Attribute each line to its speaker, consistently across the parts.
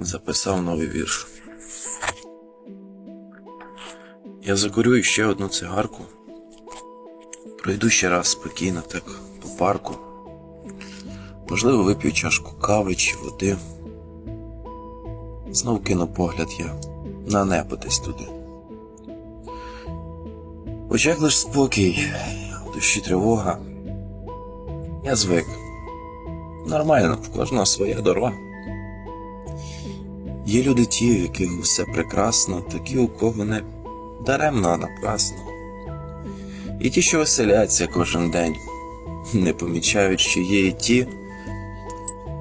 Speaker 1: записав новий вірш. Я закурю ще одну цигарку. Пройду ще раз спокійно так по парку. Можливо, вип'ю чашку кави чи води. Знов кину погляд я на небо десь туди. В очах лиш спокій, в душі тривога. Я звик. Нормально, в кожного своя дорога. Є люди ті, в яких все прекрасно, такі, у кого не даремно, а напрасно. І ті, що веселяться кожен день, не помічають, що є і ті,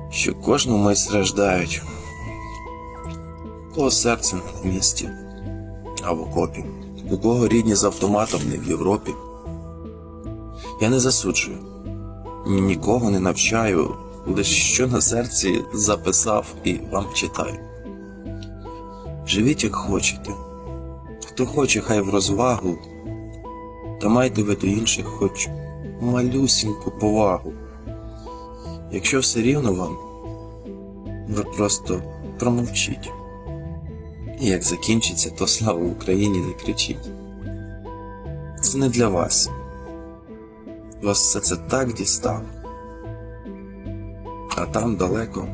Speaker 1: що кожну мить страждають. У кого серце на місці, а в окопі, у кого рідні з автоматом не в Європі. Я не засуджую, нікого не навчаю, лише що на серці записав і вам читаю. Живіть як хочете. Хто хоче, хай в розвагу, та майте ви до інших хоч малюсіньку повагу. Якщо все рівно вам, ви просто промовчіть. І як закінчиться, то слава Україні не кричіть. Це не для вас. Вас все це так дістав. А там далеко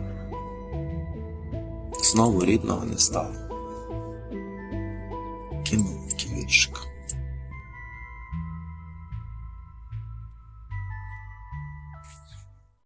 Speaker 1: знову рідного не стало. Kimura.